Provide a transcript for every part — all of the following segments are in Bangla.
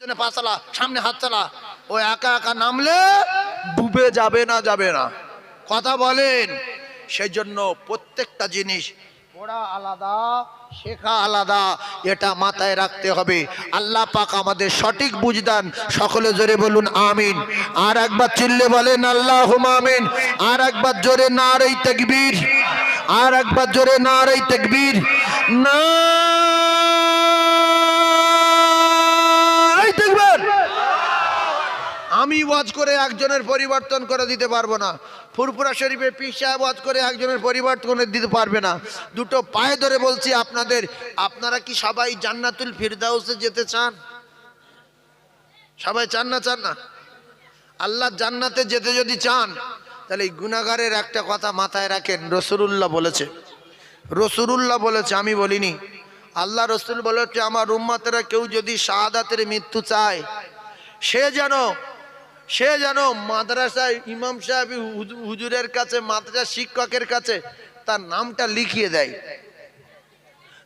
পা চালা সামনে হাত চালা। ও একা একা নামলে ডুবে যাবে না যাবে না। কথা বলেন। সেই জন্য প্রত্যেকটা জিনিস পড়া আলাদা শেখা আলাদা এটা মাথায় রাখতে হবে। আল্লাহ পাক আমাদের সঠিক বুঝদান সকলে জোরে বলুন আমিন। আর একবার চিল্লে বলেন আল্লাহ আমিন। আর একবার জোরে না রে তকবীর। আর একবার জোরে না রে তকবীর। না আমি ওয়াজ করে একজনের পরিবর্তন করে দিতে পারব না। ফুরফুরা শরীফে পীর সাহেব ওয়াজ করে একজনের পরিবর্তন দিতে পারবে না। দুটো পায়ে ধরে বলছি আপনাদের, আপনারা কি সবাই জান্নাতুল ফিরদাউসে যেতে চান? সবাই চান না চান না? আল্লাহ জান্নাতে যেতে যদি চান, তাহলে এই গুনাগারের একটা কথা মাথায় রাখেন রসুরুল্লাহ বলেছে। রসুরুল্লাহ বলেছে, আমি বলিনি। আল্লাহ রসুল বলেছে, আমার উম্মাতেরা কেউ যদি শাহাদাতের মৃত্যু চায়, সে যেন সে যেন মাদ্রাসায় ইমাম সাহেব হুজুরের কাছে, মাদ্রাসা শিক্ষকের কাছে তার নামটা লিখিয়ে দেয়।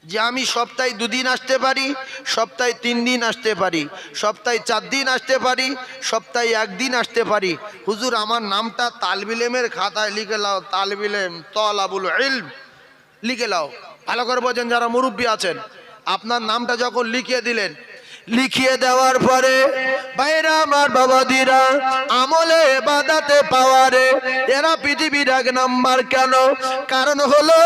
যে আমি সপ্তাহে দুদিন আসতে পারি, সপ্তাহে তিন দিন আসতে পারি, সপ্তাহে চার দিন আসতে পারি, সপ্তাহে একদিন আসতে পারি। হুজুর, আমার নামটা তালবিলেমের খাতায় লিখে লাও। তালবিলেম, তলাবুল ইলম লিখে লাও। ভালো করে বোঝেন যারা মুরব্বী আছেন। আপনার নামটা যখন লিখিয়ে দিলেন লিখিয়ে দেওয়ার পরে বাইরা আমার বাবাদিরা, আমলে বাদাতে পাওয়ারে, এরা পৃথিবীর এক নাম্বার কেন? কারণ হলো,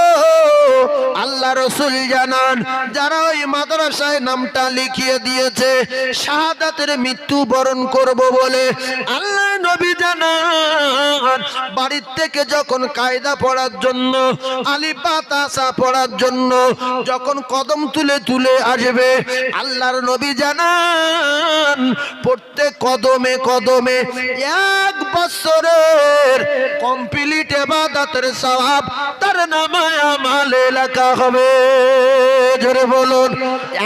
আল্লাহ রসুল জানান, যারা ওই মাদ্রাসায় নামটা লিখিয়ে দিয়েছে, শাহাদাতের মৃত্যু বরণ করব বলে আল্লাহ নবী জানান। বাড়ির থেকে যখন কায়দা পড়ার জন্য আলি পাতাসা পড়ার জন্য, যখন কদম তুলে তুলে আসবে, আল্লাহর নবী জানান প্রত্যেক কদমে কদমে এক বছরের কমপ্লিট এবাদতের সওয়াব তার নামায় আমালে লেখা হবে। জোরে বলুন,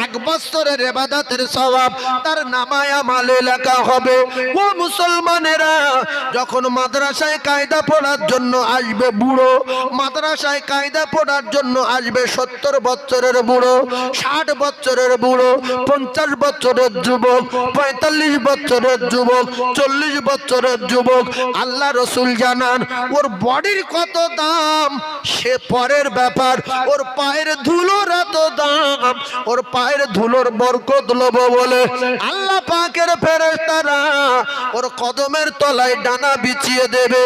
এক বছরের এবাদতের সওয়াব তার নামায় আমালে লেখা হবে। ও মুসলমানেরা, যখন মাদ্রাসায় কায়দা পড়ার জন্য আসবে বুড়ো, মাদ্রাসায় কায়দা পড়ার জন্য আসবে সত্তর বছরের বুড়ো, ষাট বছরের বুড়ো, পঞ্চাশ বছরের যুবক, পঁয়তাল্লিশ বছরের যুবক, চল্লিশ বছরের যুবক আল্লাহ রসুল জানান, ওর বডির কত দাম? সে পরের ব্যাপার, ওর পায়ের ধুলোর এত দাম, ওর পায়ের ধুলোর বরকত লব বলে আল্লাহ পাকের ফেরেশতারা ওর কদমের তলায় ডানা বিছিয়ে দেবে।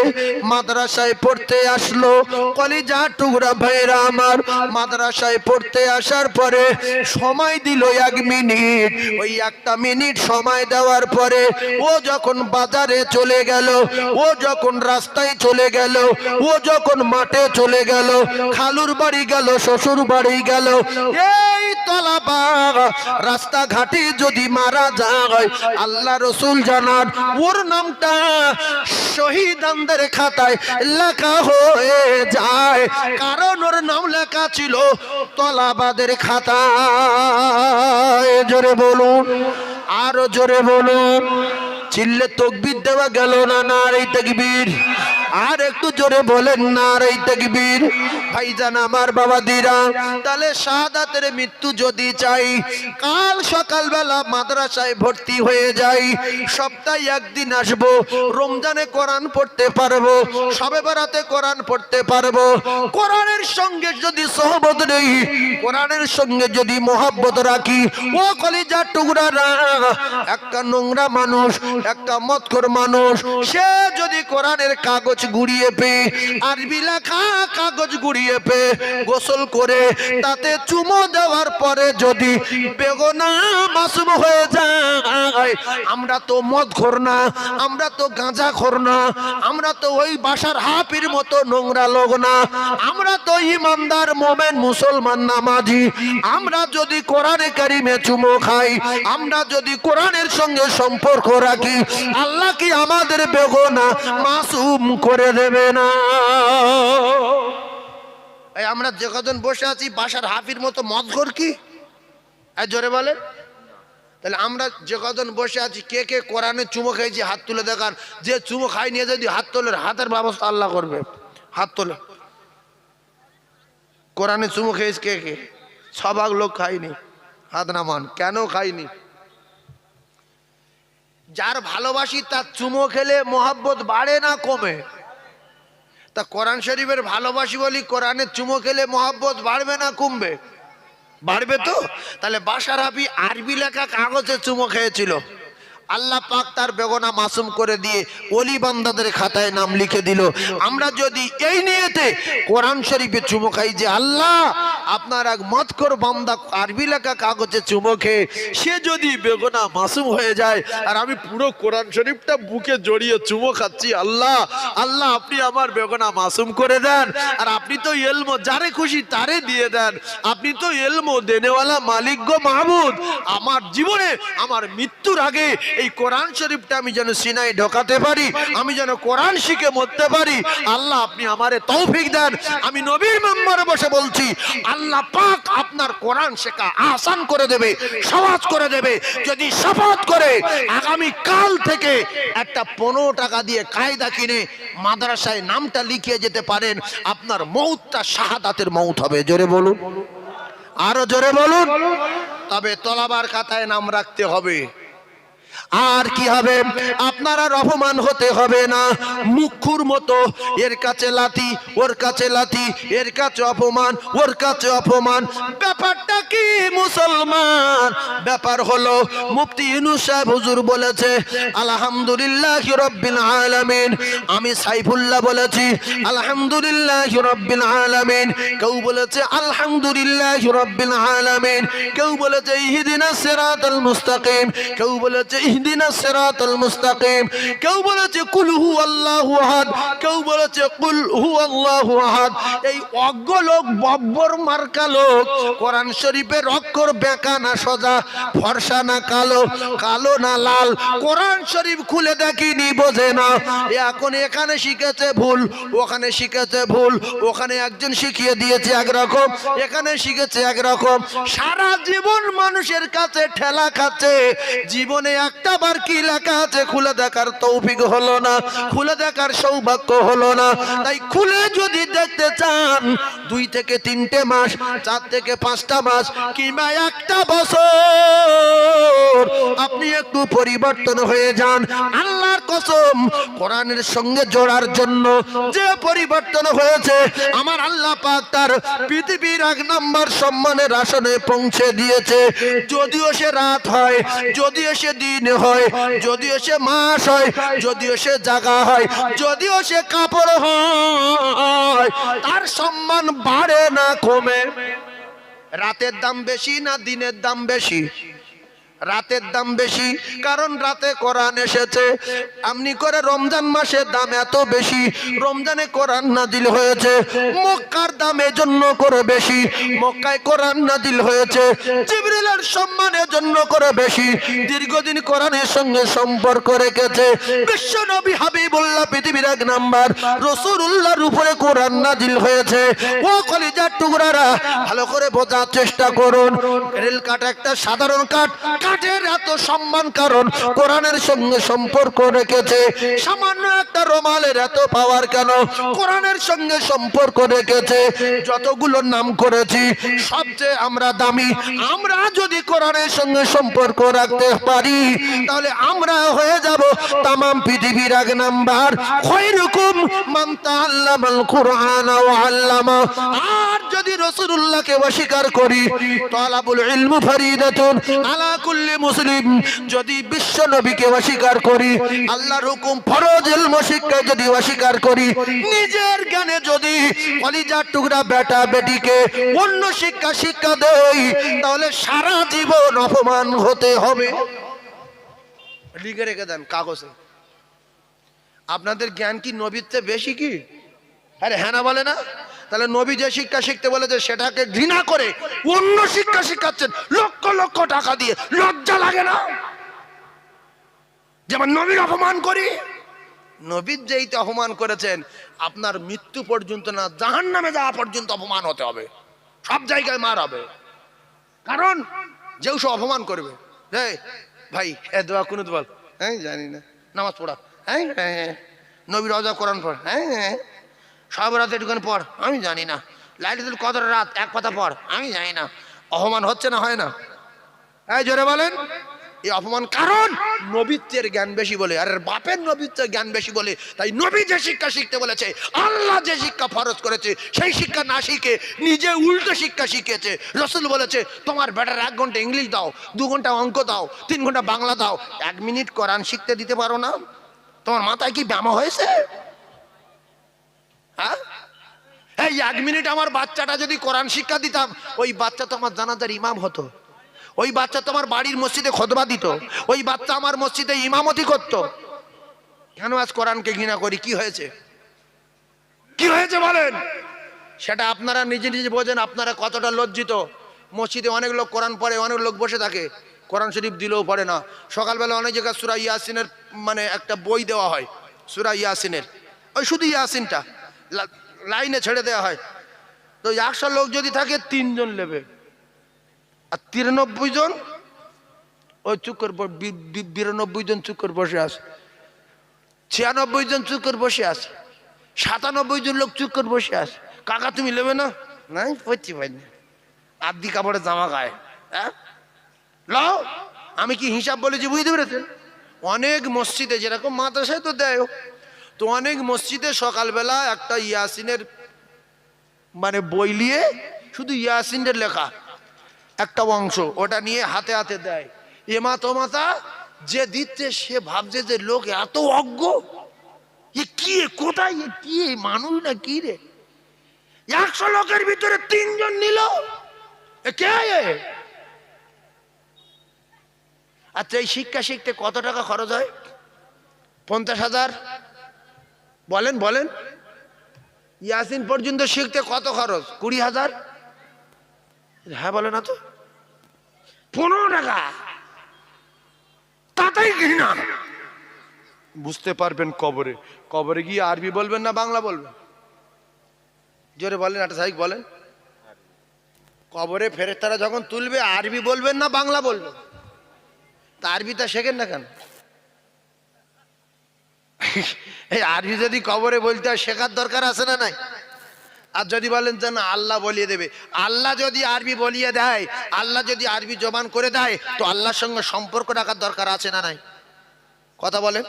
মাদ্রাসায় পড়তে আসলো। কলিজা টুকরা ভাইরা আমার মাদ্রাসায় পড়তে আসার পরে সময় দিল এক মিনিট। ওই একটা মিনিট সময় দেওয়ার পরে ও যখন বাজারে চলে গেল, ও যখন রাস্তায় চলে গেল, ও যখন মাঠে চলে গেল, খালুর বাড়ি গেল শ্বশুর বাড়ি গেল, এই তলাবা রাস্তাঘাটে যদি মারা যায়, আল্লাহ রসুল জানান, ওর নামটা শহীদানদের খাতায় লেখা হয়ে যায়। কারণ ওর নাম লেখা ছিল তলাবাদের খাতায়। জোরে বলুন, আরও জোরে বলুন। চিল্লে তকবির দেওয়া গেল না না এই তকবির? আর একটু জোরে বলেন না এই তকবির। ভাইজান আমার বাবা দিরা তাহলে শাহাদাতের মৃত্যু যদি চাই, কাল সকালবেলা মাদ্রাসায় ভর্তি হয়ে যাই, সপ্তাহে একদিন আসব, রমজানে কোরআন পড়তে পারব, সবে বেড়াতে কোরআন পড়তে পারব। কোরআনের সঙ্গে যদি সহবত নেই, কোরআনের সঙ্গে যদি মোহাব্বত রাখি, ও কলিজা টুকরা না একটা নোংরা মানুষ, একটা মতকর মানুষ, সে যদি কোরআনের কাগজ গুড়িয়ে পে, আরবি লেখা কাগজ গুড়িয়ে পে, গোসল করে তাতে চুমো দেওয়ার পরে যদি বেগনা মাসুম হয়ে যায়, আমরা তো মদ খোর না, আমরা তো গাঁজা খোর না, আমরা তো ওই বাসার হাফির মতো নোংরা লোক না, আমরা তো ইমানদার, মোমেন, মুসলমান, নামাজি, আমরা যদি কোরআনে কারিমে চুমো খাই, আমরা যদি কোরআনের সঙ্গে সম্পর্ক রাখি, আল্লাহ কি আমাদের বেগনা মাসুম করে দেবে না। আমরা যে কজন বসে আছি, বাসার হাফির মতো মদঘর কি? এই জোরে বলে তাহলে আমরা যে কজন বসে আছি, কে কে কোরআনে চুমো খেয়েছি, হাত তুলে দেখান। যে চুমো খাই নিয়ে যদি হাত তোলে, হাতের ব্যবস্থা আল্লাহ করবে। হাত তোলে। কোরআনে চুমো খেয়েছি কে কে? সবাক লোক খাইনি হাত নামান। কেন খাইনি যার ভালোবাসি তার চুমো খেলে মোহাব্বত বাড়ে না কমে। তা কোরআন শরীফের ভালোবাসি বলি কোরআনের চুমো খেলে মোহাব্বত বাড়বে না কমবে? বাড়বে তো? তাহলে বাসার হাবি আরবি লেখা কাগজে চুমো খেয়েছিল। আল্লাহ পাক তার বেগনা মাসুম করে দিয়ে অলি বান্দাদের খাতায় নাম লিখে দিল। আমরা যদি এই নিয়েতে কোরআন শরীফে চুমো খাই যে আল্লাহ, আপনার এক মতকর বান্দা আরবি লেখা কাগজে চুমো খেয়ে সে যদি বেগনা মাসুম হয়ে যায়, আর আমি পুরো কোরআন শরীফটা বুকে জড়িয়ে চুমো খাচ্ছি, আল্লাহ আল্লাহ, আপনি আমার বেগনা মাসুম করে দেন, আর আপনি তো এলমো, যারে খুশি তারে দিয়ে দেন। আপনি তো এলমো দেনেওয়ালা মালিক গো মাহমুদ। আমার জীবনে, আমার মৃত্যুর আগে এই কোরআন শরীফটা আমি যেন সিনাই ঢোকাতে পারি, আমি যেন কোরআন শিখে মরতে পারি। আল্লাহ আপনি আমারে তৌফিক দেন। আমি নবীর মেম্বারে বসে বলছি, আল্লাহ পাক আপনার কোরআন শেখা আসান করে দেবে, সহজ করে দেবে। যদি শপথ করে, আগামী কাল থেকে একটা পনেরো টাকা দিয়ে কায়দা কিনে মাদ্রাসায় নামটা লিখিয়ে যেতে পারেন। আপনার মৌতটা শাহাদাতের মৌত হবে। জোরে বলুন। আরও জোরে বলুন। তবে তলাবার খাতায় নাম রাখতে হবে। আর কি হবে? আপনার অপমান হতে হবে না। মুখুর মতো। এর কাছে লাথি, ওর কাছে লাথি। এর কাছে অপমান, ওর কাছে অপমান। ব্যাপারটা কি মুসলমান? ব্যাপার হলো, মুফতি ইউনুস সাহেব হুজুর বলেছে, আলহামদুলিল্লাহ রব্বিল আলামিন। আমি সাইফুল্লাহ বলেছি, আলহামদুলিল্লাহ রব্বিল আলামিন। কেউ বলেছে, আলহামদুলিল্লাহ রব্বিল আলামিন। কেউ বলেছে ইহদিনাস সিরাতাল মুস্তাকিম। কেউ বলেছে ইহদিনাস সিরাতাল মুস্তাকিম। কেউ বলেছে, কুল হু আল্লাহু আহাদ। কেউ বলেছে, কুল হু আল্লাহু আহাদ। এই অজ্ঞ লোক, বব্বর মার্কা লোক, কোরআন শরীফের অক্ষর বেঁকা না সোজা, ফর্সা না কালো কালো না লাল। কোরআন শরীফ খুলে দেখিনি, বোঝে না। এখন এখানে শিখেছে ভুল, ওখানে শিখেছে ভুল, ওখানে একজন শিখিয়ে দিয়েছে একরকম, এখানে শিখেছে একরকম। সারা জীবন মানুষের কাছে ঠেলা খাচ্ছে, জীবনে একটা বার কি লেখা আছে, খুলে দেখার তৌফিক হলো না, খুলে দেখার সৌভাগ্য হলো না। তাই খুলে যদি দেখতে চান, দুই থেকে তিনটে মাস, চার থেকে পাঁচটা মাস, কিংবা একটা বছর। আপনি একটু পরিবর্তন হয়ে যান। আল্লাহর কসম, কোরআনের সঙ্গে জোড়ার জন্য যে পরিবর্তন হয়েছে, আমার আল্লাহ পাক তার পৃথিবীর এক নম্বর সম্মানের আসনে পৌঁছে দিয়েছে। যদিও সে রাত হয়, যদিও সে দিন হয়, যদিও সে মাস হয়, যদিও সে জায়গা হয়, যদিও সে কাপড় হয়, তার সম্মান বাড়ে না, কমে। রাতের দাম বেশি না দিনের দাম বেশি? রাতের দাম বেশি, কারণ রাতে কোরআন এসেছে। আমনি করে রমজান মাসের দাম এত বেশি, রমজানে কোরআন নাজিল হয়েছে, মক্কার দাম এজন্য করে বেশি, মক্কায় কোরআন নাজিল হয়েছে, জিবরিলের সম্মানের জন্য করে বেশি, দীর্ঘদিন কোরআনের সঙ্গে সম্পর্ক রেখেছে বিশ্ব নবী হাবিবুল্লাহ পৃথিবীর এক নাম্বার রসুল্লাহর উপরে কোরআন নাজিল হয়েছে। ও কলিজার টুকরারা, ভালো করে বোঝার চেষ্টা করুন। রেল কাঠ একটা সাধারণ কাঠ কাঠের এত সম্মান কারণ কোরআনের সঙ্গে সম্পর্ক রেখেছে। সামান্য একটা রোমালের এত পাওয়ার কেন? কোরআনের সঙ্গে সম্পর্ক রেখেছে। যতগুলো নাম করেছি, সবচেয়ে আমরা দামি। আমরা যদি কোরআনের সঙ্গে সম্পর্ক রাখতে পারি, তাহলে আমরা হয়ে যাব তামাম পৃথিবীর এক নাম্বার। খৈরকম মান তাআল্লামাল কুরআন ওয়া আল্লামা। আর যদি রাসূলুল্লাহকে অস্বীকার করি, তালাবুল ইলমু ফরিদাতুন আলা কুল্লি মুসলিম, যদি বিশ্ব নবীকে অস্বীকার করি, আল্লাহর হুকুম ফরজ ইলম শিক্ষায় যদি অস্বীকার করি, নিজের জ্ঞানে যদি কলিজার টুকরা বেটা বেটিকে অন্য শিক্ষা শিক্ষা দেই, তাহলে সারা জীবন অপমান হতে হবে। লিখে রেখে দেন কাগজে। আপনাদের জ্ঞান কি নবীর বেশি কি? আরে হ্যাঁ না বলে না। তাহলে নবী যে শিক্ষা শিখতে বলেছে সেটাকে ঘৃণা করে অন্য শিক্ষা শিখাচ্ছেন লক্ষ লক্ষ টাকা দিয়ে। লজ্জা লাগে না? যেমন নবীর অপমান করি। নবীর যেইতে অপমান করেছেন, আপনার মৃত্যু পর্যন্ত না জাহান নামে যাওয়া পর্যন্ত অপমান হতে হবে। সব জায়গায় মার হবে। কারণ যেও সব অপমান করবে। এই ভাই দোয়া কোনো বল। হ্যাঁ জানি না। নামাজ পড়া। হ্যাঁ হ্যাঁ হ্যাঁ। নবী রজা কোরআন পড়। হ্যাঁ হ্যাঁ। সব রাতে একটুখানি পড় আমি জানি না। লাইটুল কদর রাত, এক কথা পড় আমি জানি না। অপমান হচ্ছে না, হয় না? এই জোরে বলেন। এই অপমান কারণ? নবীত্বের জ্ঞান বেশি বলে, আর বাপের নবীত্বের জ্ঞান বেশি বলে, তাই নবী যে শিক্ষা শিখতে বলেছে, আল্লাহ যে শিক্ষা ফরজ করেছে, সেই শিক্ষা না শিখে নিজে উল্টো শিক্ষা শিখেছে রসুল বলেছে, তোমার বেটার এক ঘণ্টা ইংলিশ দাও, দু ঘণ্টা অঙ্ক দাও, তিন ঘণ্টা বাংলা দাও। এক মিনিট কোরআন শিখতে দিতে পারো না? তোমার মাথায় কি ব্যামা হয়েছে? হ্যাঁ? এই এক মিনিট আমার বাচ্চাটা যদি কোরআন শিক্ষা দিতাম, ওই বাচ্চা তো আমার জানাজার ইমাম হতো। ওই বাচ্চা তোমার বাড়ির মসজিদে খদবা দিত। ওই বাচ্চা আমার মসজিদে ইমামতি করত। কেন আজ কোরআনকে ঘৃণা করি? কি হয়েছে? কি হয়েছে বলেন? সেটা আপনারা নিজে নিজে বোঝেন, আপনারা কতটা লজ্জিত। মসজিদে অনেক লোক কোরআন পড়ে, অনেক লোক বসে থাকে। কোরআন শরীফ দিলেও পড়ে না। সকালবেলা অনেক জায়গায় সুরা ইয়াসিনের মানে একটা বই দেওয়া হয়, সুরা ইয়াসিনের। ওই শুধু ইয়াসিনটা। লাইনে ছেড়ে দেওয়া হয়। তো একশো লোক যদি থাকে তিনজন নেবে। আর তিরানব্বই জন ওই চুক্কর বিরানব্বই জন চুক্কর বসে আছে। ছিয়ানব্বই জন চুক্কর বসে আছে। সাতানব্বই জন লোক চুক্কর বসে আছে। কাকা তুমি নেবে না? নাই পড়ছি না আদি কাপড়ে জামা গায়ে। হ্যাঁ? লাও আমি কি হিসাব বলেছি বুঝতে পেরেছেন? অনেক মসজিদে যেরকম মাদ্রাসায় তো দেয় তো অনেক মসজিদে সকালবেলা একটা ইয়াসিনের মানে বই নিয়ে শুধু ইয়াসিনের লেখা, একটা অংশ ওটা নিয়ে হাতে হাতে দেয়। এমা মাতা যে দিচ্ছে, সে ভাবছে যে লোক এত অজ্ঞ। এ কি? কোথায়, এ কি মানুষ না কি রে? একশো লোকের ভিতরে তিনজন নিল। কে? আচ্ছা এই শিক্ষা শিখতে কত টাকা খরচ হয়? পঞ্চাশ হাজার? বলেন বলেন। ইয়াসিন পর্যন্ত শিখতে কত খরচ? কুড়ি হাজার? হ্যাঁ বলে না তো। পনেরো টাকা। তাতেই ঘৃণা। বুঝতে পারবেন কবরে। কবরে গিয়ে আরবি বলবেন না বাংলা বলবেন? জোরে বলেন একটা সাহিক বলেন। কবরে ফেরেস্তারা যখন তুলবে আরবি বলবেন না বাংলা বলবেন? তা আরবিটা শেখেন না কেন? এই আরবি যদি কবরে বলতে হয়, শেখার দরকার আছে না নাই? আর যদি বলেন যে না, আল্লাহ বলিয়ে দেবে। আল্লাহ যদি আরবি বলিয়ে দেয়, আল্লাহ যদি আরবি জবান করে দেয়, তো আল্লাহর সঙ্গে সম্পর্ক রাখার দরকার আছে না নাই? কথা বলেন।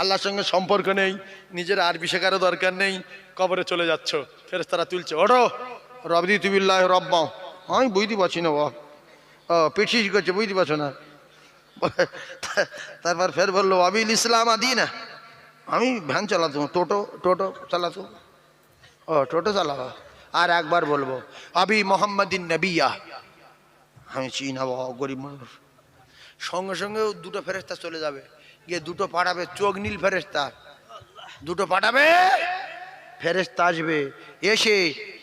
আল্লাহর সঙ্গে সম্পর্ক নেই, নিজের আরবি শেখারও দরকার নেই, কবরে চলে যাচ্ছ ফেরেস তারা তুলছে, ওঠো। রবদি তুবিল্লাহ রব্বা আমি বুঝতে পারছি না ও পিছিয়ে করছে, বুঝতে পারছ না? তারপর ফের বলল আবিল ইসলাম আদি না আমি ভ্যান চালাতাম, টোটো টোটো চালাতাম। ও, টোটো চালাবো? আর একবার বলব, আবি মোহাম্মদিন নবিয়া। আমি চিনা বাবা, গরিব মানুষ। সঙ্গে সঙ্গে দুটো ফেরেস্তা চলে যাবে। গিয়ে দুটো পাঠাবে, চোখ নীল ফেরেস্তা দুটো পাঠাবে ফেরেস্তা আসবে। এসে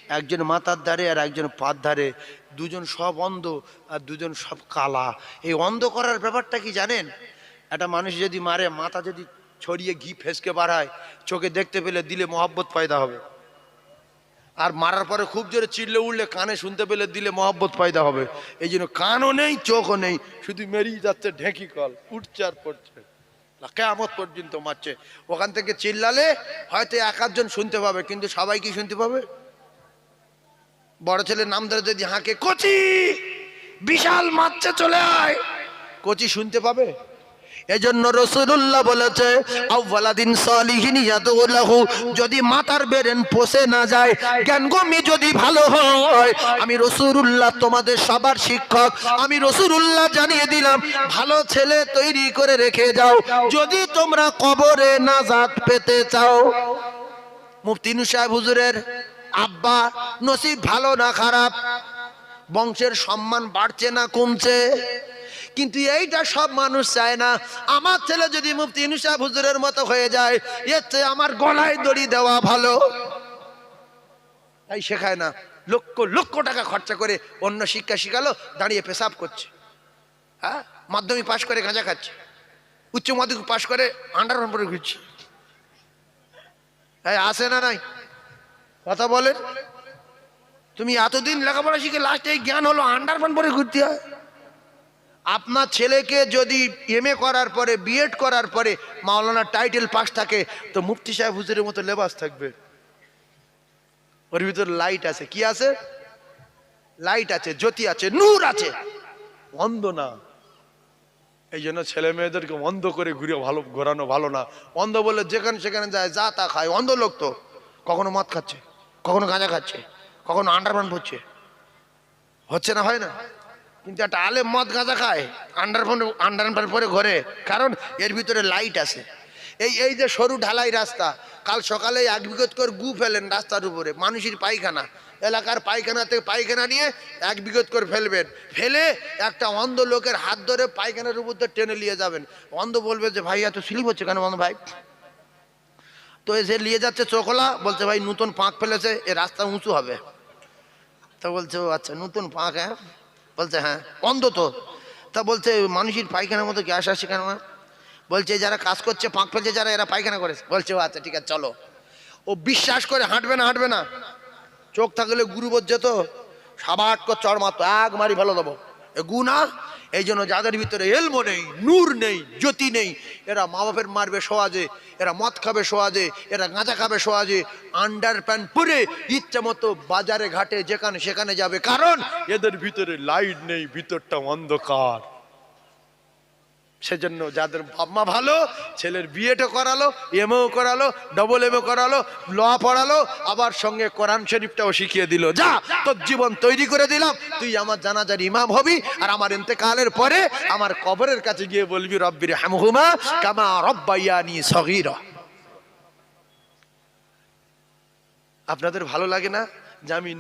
একজন মাথার ধারে আর একজন পাত ধারে, দুজন সব অন্ধ আর দুজন সব কালা। এই অন্ধ করার ব্যাপারটা কি জানেন? একটা মানুষ যদি মারে, মাথা যদি ছড়িয়ে ঘি ফেসকে বাড়ায়, চোখে দেখতে পেলে দিলে মহাব্বত পয়দা হবে। আর মারার পরে খুব জোরে চিল্লে উঠলে কানে শুনতে পেলে দিলে মহব্বত পয়দা হবে। এই জন্য কানও নেই, চোখও নেই, শুধু মেরিয়ে যাচ্ছে ঢেঁকি কল, উঠছে আর পড়ছে। কেমত পর্যন্ত মারছে। ওখান থেকে চিল্লালে হয়তো এক আধজন শুনতে পাবে, কিন্তু সবাই কি শুনতে পাবে? বড় ছেলের নাম ধরে যদি হাঁকে, কচি, বিশাল মারছে, চলে আয়। কচি শুনতে পাবে? এজন্য রসুল্লাহ বলেছে আউ্বালাদিন সালিহিন ইয়াদুল্লাহু যদি মাতার বেরেন পোষে না যায় জ্ঞানগমি যদি ভালো হয়, আমি রসুল্লাহ তোমাদের সবার শিক্ষক, আমি রসুল্লাহ জানিয়ে দিলাম, ভালো ছেলে তৈরি করে রেখে যাও, যদি তোমরা কবরে নাজাত পেতে চাও। মুফতিনু সাহেব হুজুরের আব্বা, নসিব ভালো না খারাপ, বংশের সম্মান বাড়ছে না কমছে। কিন্তু এইটা সব মানুষ চায় না। আমার ছেলে যদি মুফতি ইনু সাহেব হুজুরের মতো হয়ে যায়, এর চেয়ে আমার গলায় দড়ি দেওয়া ভালো। তাই শেখায় না। লক্ষ লক্ষ টাকা খরচা করে অন্য শিক্ষা শিখালো, দাঁড়িয়ে পেশাব করছে। হ্যাঁ? মাধ্যমিক পাশ করে গাঁজা খাচ্ছে। উচ্চ মাধ্যমিক পাশ করে আন্ডার পরে ঘুরছে। হ্যাঁ আসে না নাই? কথা বলেন। তুমি এতদিন লেখাপড়া শিখে লাস্টে এই জ্ঞান হলো আন্ডার পরে ঘুরতে হয়। আপনার ছেলেকে যদি এম করার পরে বিএড করার পরে মাওলানা টাইটেল পাস থাকে, তো মুফতি সাহেব হুজুরের মতো লেবাস থাকবে। ওর ভিতর লাইট আছে। কি আছে? লাইট আছে, জ্যোতি আছে, নূর আছে। অন্ধ না। এই জন্য ছেলে মেয়েদেরকে অন্ধ করে ঘুরে ভালো, ঘোরানো ভালো না। অন্ধ বলে যেখানে সেখানে যায়, যা তা খায়। অন্ধ লোক তো। কখনো মদ খাচ্ছে, কখনো গাঁজা খাচ্ছে, কখনো আন্ডারপ্যান্ট পরছে হচ্ছে না, হয় না? কিন্তু একটা আলে মদ গাঁজা খায় আন্ডারপ্যান্ট আন্ডারপ্যান্ট পরে ঘরে, কারণ এর ভিতরে লাইট আছে। এই এই যে সরু ঢালাই রাস্তা, কাল সকালে এক বিগত করে গু ফেলেন রাস্তার উপরে, মানুষের পায়খানা। এলাকার পায়খানা থেকে পায়খানা নিয়ে এক বিগত করে ফেলবেন। ফেলে একটা অন্ধ লোকের হাত ধরে পায়খানার উপর দিয়ে টেনে নিয়ে যাবেন। অন্ধ বলবে যে, ভাই, এত স্লিপ হচ্ছে কেন অন্ধ ভাই? তো এসে নিয়ে যাচ্ছে চোখলা, বলছে, ভাই, নতুন পাঁক ফেলেছে, এ রাস্তা উঁচু হবে। তা বলছে, ও আচ্ছা নতুন পাঁক হ্যাঁ? বলছে হ্যাঁ অন্ধ তো। তা বলছে, মানুষের পায়খানার মতো গ্যাস আসছে কেন? বলছে, যারা কাজ করছে, পাঁক ফেলছে, যারা এরা পায়খানা করে। বলছে, ও আচ্ছা ঠিক আছে, চলো। ও বিশ্বাস করে হাঁটবে না হাঁটবে না। চোখ থাকলে গুরু বজ্জে তো। সাবাট কর, চড় মাত্র এক মারি ভালো দেবো। এ গু না এই জন্য যাদের ভিতরে এলমো নেই, নূর নেই, জ্যোতি নেই, এরা মা বাপের মারবে সহজে এরা মদ খাবে সহজে এরা গাঁজা খাবে সহজে আন্ডার প্যান্ট পরে ইচ্ছা মতো বাজারে, ঘাটে, যেখানে সেখানে যাবে। কারণ এদের ভিতরে লাইট নেই, ভিতরটা অন্ধকার। সেজন্য যাদের বাপ মা ভালো, ছেলের বিয়েটা করালো, এমও করালো ডবল এমও করালো, ল পড়ালো, আবার সঙ্গে কোরআন শরীফটাও শিখিয়ে দিল। যা, তোর জীবন তৈরি করে দিলাম। তুই আমার জানাজার ইমাম হবি আর আমার ইন্তেকালের পরে আমার কবরের কাছে গিয়ে বলবি রব্বির হামহুমা কামা রব্বাইয়ানি সগীরা। আপনাদের ভালো লাগে না যে আমি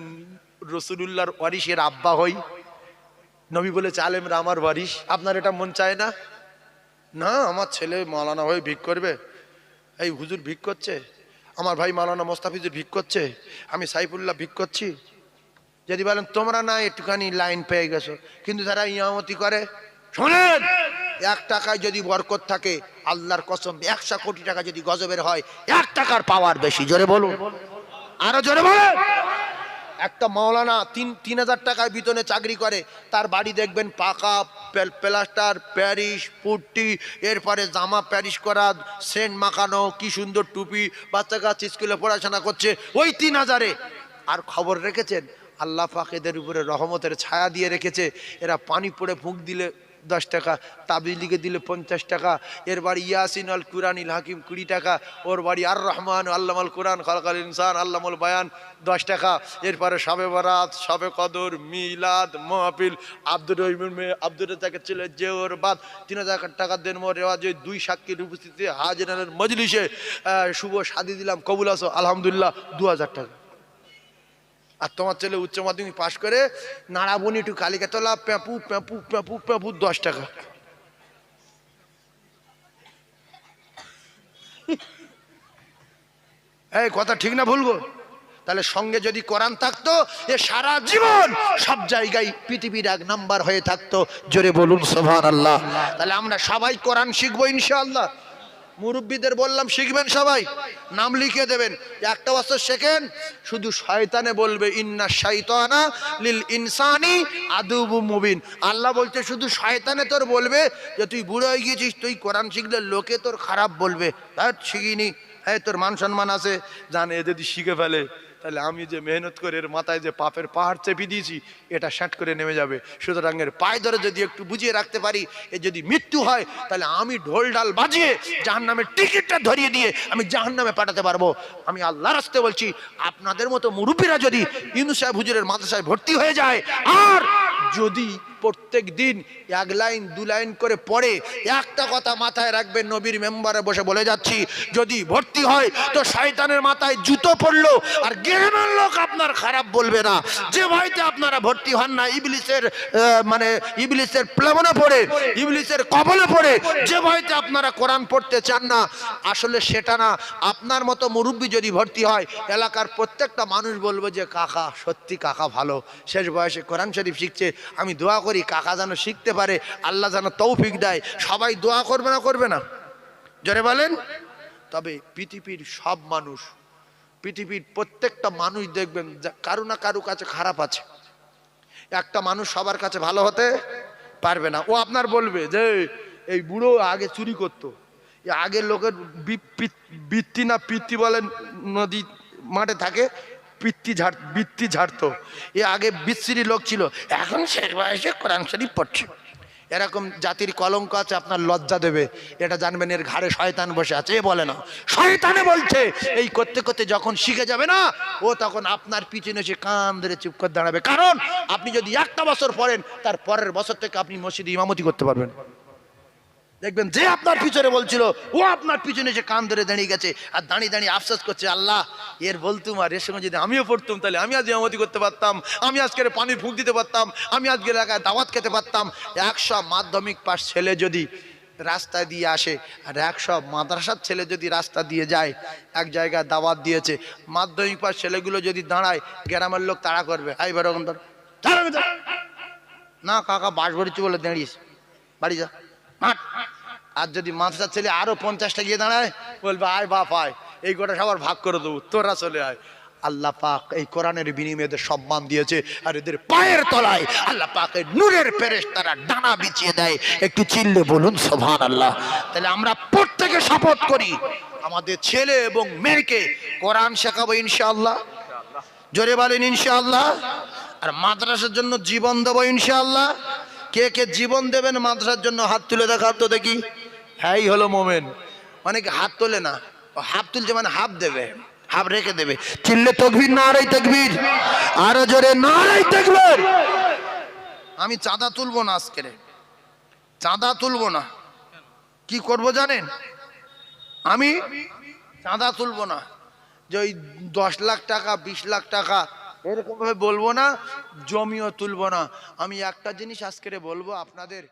রসুলুল্লাহর ওয়ারিসের আব্বা হই? নবী বলেছে, আলেমরা আমার ওয়ারিস। আপনার এটা মন চায় না? না, আমার ছেলে মালানা হয়ে ভিক করবে। এই হুজুর ভিক করছে। আমার ভাই মালানা মোস্তাফিজুর ভিক করছে। আমি সাইফুল্লাহ ভিক করছি। যদি বলেন, তোমরা না একটুখানি লাইন পেয়ে গেছো, কিন্তু যারা ইয়ামতি করে, শোনেন, এক টাকায় যদি বরকত থাকে, আল্লাহর কসম, একশো কোটি টাকা যদি গজবের হয়, এক টাকার পাওয়ার বেশি। জোরে বলুন। আরও জোরে বলেন। একটা মাওলানা তিন তিন হাজার টাকায় বেতনে চাকরি করে, তার বাড়ি দেখবেন পাকা প্লাস্টার প্যারিস পুট্টি, এরপরে জামা প্যারিস করা, সেন্ট মাখানো কি সুন্দর টুপি, বাচ্চা কাছে স্কুলে পড়াশোনা করছে, ওই তিন হাজারে। আর খবর রেখেছেন, আল্লাহ পাক এদের উপরে রহমতের ছায়া দিয়ে রেখেছে, এরা পানি পড়ে ফুঁক দিলে দশ টাকা তাবিজ লিখে দিলে পঞ্চাশ টাকা। এর বাড়ি ইয়াসিন আল কুরানিল হাকিম কুড়ি টাকা, ওর বাড়ি আর রহমান আল্লামাল কুরআন খালকাল ইনসান আল্লামুল বায়ান দশ টাকা। এরপরে সবে বরাত, সবে কদর, মিলাদ মহাপিল আব্দুর রহিমের মেয়ে, আব্দুর রাজাকের ছেলে যে ওর বাদ, তিন হাজার টাকা দেন মোর রেওয়াজে দুই সাক্ষীর উপস্থিতিতে হাজিরানের মজলিসে শুভ শাদি দিলাম, কবুল আসো আলহামদুলিল্লাহ, দু হাজার টাকা। আর তোমার ছেলে উচ্চ মাধ্যমিক পাশ করে নাড়াবনি একটু কালিকাতলা, প্যাপু প্যাপু প্যাপু প্যাপু, দশ টাকা। এই, কথা ঠিক না ভুলবো তাহলে সঙ্গে যদি কোরআন থাকতো, এ সারা জীবন সব জায়গায় পৃথিবীর এক নাম্বার হয়ে থাকতো। জোরে বলুন সোভান আল্লাহ তাহলে আমরা সবাই কোরআন শিখব ইনশাআল্লাহ। মুরব্বীদের বললাম, শিখবেন সবাই। নাম লিখে দেবেন। একটা বছর শেখেন, শুধু শয়তানে বলবে, ইন্না শৈতানা লিল ইনসানি আদুবু মুবিন। আল্লাহ বলছে, শুধু শয়তানে তোর বলবে যে তুই বুড়ো হয়ে গিয়েছিস, তুই কোরআন শিখলে লোকে তোর খারাপ বলবে। হ্যাঁ শিখিনি। হ্যাঁ তোর মান সম্মান আছে। জানে যদি শিখে ফেলে তাহলে আমি যে মেহনত করে এর মাথায় যে পাপের পাহাড় চেপে দিয়েছি, এটা শ্যাট করে নেমে যাবে। সুতরাং এর পায়ে ধরে যদি একটু বুঝিয়ে রাখতে পারি, এ যদি মৃত্যু হয়, তাহলে আমি ঢোল ডাল বাজিয়ে জাহান নামের টিকিটটা ধরিয়ে দিয়ে আমি জাহান নামে পাঠাতে পারব। আমি আল্লাহ রাস্তে বলছি, আপনাদের মতো মুরব্বীরা যদি ইউনুস সাহেব হুজুরের মাদ্রাসায় ভর্তি হয়ে যায়, আর যদি প্রত্যেক দিন এক লাইন, দু লাইন করে পড়ে, একটা কথা মাথায় রাখবেন, নবীর মেম্বারে বসে বলে যাচ্ছি, যদি ভর্তি হয়, তো শয়তানের মাথায় জুতো পড়ল আর গ্রামের লোক আপনার খারাপ বলবে না। যে ভয়তে আপনারা ভর্তি হন না, ইবলিসের মানে ইবলিসের প্লেবনে পড়ে, ইবলিসের কবলে পড়ে, যে ভয়তে আপনারা কোরআন পড়তে চান না, আসলে সেটা না। আপনার মতো মুরব্বী যদি ভর্তি হয়, এলাকার প্রত্যেকটা মানুষ বলবে যে, কাকা, সত্যি কাকা ভালো। শেষ বয়সে কোরআন শরীফ শিখছে, আমি দোয়া করি কাকা যেন শিখতে পারে, আল্লাহ যেন তৌফিক দেয়, সবাই দোয়া করবে না করবে না? জোরে বলেন। তবে পৃথিবীর সব মানুষ, পৃথিবীর প্রত্যেকটা মানুষ দেখবেন কারু না কারও কাছে খারাপ আছে। একটা মানুষ সবার কাছে ভালো হতে পারবে না। ও আপনার বলবে যে, এই বুড়ো আগে চুরি করতো। আগের লোকের বৃত্তি না পিত্তি বলেন নদী মাঠে থাকে পিত্তি ঝাড় বৃত্তি ঝাড়তো। এ আগে বিশ্রী লোক ছিল। এখন শেষ বয়সে কোরআন শরীফ পড়ছে। এরকম জাতির কলঙ্ক আছে, আপনার লজ্জা দেবে। এটা জানবেন এর ঘাড়ে শয়তান বসে আছে। এ বলে না। শয়তানে বলছে, এই করতে করতে যখন শিখে যাবে না, ও তখন আপনার পিছনে সে কান ধরে চুপ করে দাঁড়াবে। কারণ আপনি যদি একটা বছর পড়েন, তার পরের বছর থেকে আপনি মসজিদে ইমামতি করতে পারবেন। দেখবেন যে আপনার পিছনে বলছিল, ও আপনার পিছনে এসে কান ধরে দাঁড়িয়ে গেছে আর দাঁড়িয়ে দাঁড়িয়ে আফসোস করছে, আল্লাহ, এর বলতুম আর এর সঙ্গে যদি আমিও পড়তাম তাহলে আমি আজ ইমামতি করতে পারতাম, আমি আজকে পানি ফুঁক দিতে পারতাম, আমি আজকে এলাকায় দাওয়াত খেতে পারতাম। একশো মাধ্যমিক পাস ছেলে যদি রাস্তা দিয়ে আসে আর একশো মাদ্রাসার ছেলে যদি রাস্তা দিয়ে যায়, এক জায়গায় দাওয়াত দিয়েছে, মাধ্যমিক পাস ছেলেগুলো যদি দাঁড়ায়, গ্রামের লোক তাড়া করবে। ধর ছাড় না, কাকা বাস ভরেছি বলে দাঁড়িয়েছ। বাড়ি যা। আর যদি মাদ্রাসার ছেলে আরও পঞ্চাশটা গিয়ে দাঁড়ায়, বলবে, আয় বাপ, আয়। এই গোটা সবার ভাগ করে দেবো, তোরা চলে আয়। আল্লাহ পাক এই কোরআনের বিনিময়ে সম্মান দিয়েছে, আর এদের পায়ের তলায় আল্লাহ পাকের নূরের পেরেশ তারা ডানা বিছিয়ে দেয়। একটু চিল্লে বলুন সোভান আল্লাহ তাহলে আমরা প্রত্যেকে শপথ করি, আমাদের ছেলে এবং মেয়েকে কোরআন শেখাবো ইনশাআল্লাহ। জোরে বলেন ইনশাআল্লাহ। আর মাদ্রাসার জন্য জীবন দেবো ইনশাআল্লাহ। কে কে জীবন দেবেন মাদ্রাসার জন্য হাত তুলে দেখার তো দেখি। হ্যাঁ হলো মোমেন। অনেকে হাত তোলে না। হাত তুলছে মানে হাফ দেবে। হাফ রেখে দেবে। চিল্লে তকবির, না আড়াই তকবির। আরও জোরে, না আড়াই তকবির। আমি চাঁদা তুলবো না আজকের চাঁদা তুলবো না। কি করব জানেন? আমি চাঁদা তুলবো না। যে ওই দশ লাখ টাকা, বিশ লাখ টাকা এরকম ভাবে বলব না জমিও তুলবো না। আমি একটা জিনিস আজকে বলব আপনাদের।